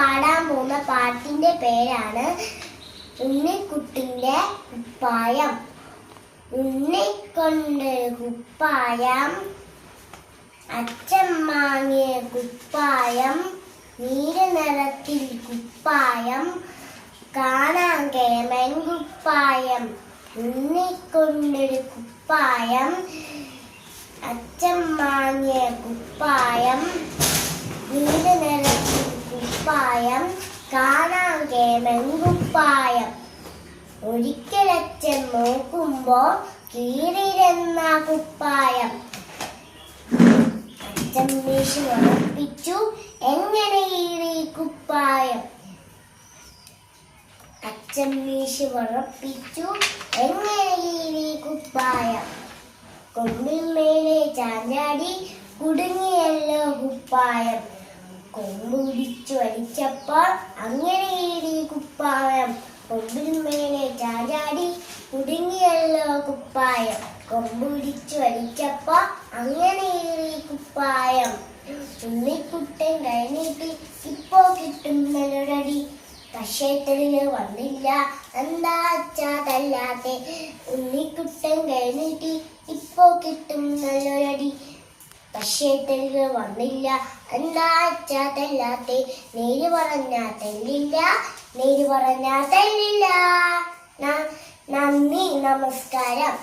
പാടാൻ പോകുന്ന പാട്ടിന്റെ പേരാണ് ഉണ്ണിക്കുട്ടിന്റെ കുപ്പായം. ഉണ്ണിക്കൊണ്ട് കുപ്പായം അച്ഛൻ വാങ്ങിയ കുപ്പായം നീല നിറത്തിൽ കുപ്പായം കാണാൻ കേമൻ കുപ്പായം ഉണ്ണിക്കൊണ്ടൊരു കുപ്പായം അച്ഛൻ വാങ്ങിയ കുപ്പായം നീല കുപ്പായം കാണാൻ കേമൻ കുപ്പായം. ഒരിക്കലച്ഛൻ നോക്കുമ്പോ കീറിരുന്ന കുപ്പായം. അച്ഛൻ വീശി ഉറപ്പിച്ചു എങ്ങനെ കീറി കുപ്പായം? അച്ഛൻ വീശി ഉറപ്പിച്ചു എങ്ങനെ കീറി കുപ്പായം? കൊമ്പിൽ മേലെ ചാഞ്ചാടി കുടുങ്ങിയല്ലോ കുപ്പായം. കൊമ്പുടിച്ചു വലിച്ചപ്പോൾ അങ്ങനെ ഈ കുപ്പായം. കൊമ്പിൽ മേലെ ചാചാടി കുടുങ്ങിയല്ലോ കുപ്പായം. കൊമ്പുടിച്ചു വലിച്ചപ്പോ അങ്ങനെ ഏറി കുപ്പായം. ഉണ്ണിക്കുട്ടൻ കഴിഞ്ഞിട്ട് ഇപ്പോ കിട്ടും കിട്ടുന്നൊരടി കഷേത്തലിന് വന്നില്ല എന്താച്ചാതല്ലാതെ ഉണ്ണിക്കുട്ടൻ കഴിഞ്ഞിട്ട് ഇപ്പോ കിട്ടും നല്ലൊരടി കഷേത്തലിൽ വന്നില്ല. എന്താ തെല്ലാത്തെ നേര് പറഞ്ഞാ തെല്ലില്ല നേര് പറഞ്ഞാ തെല്ലില്ല. നന്ദി നമസ്കാരം.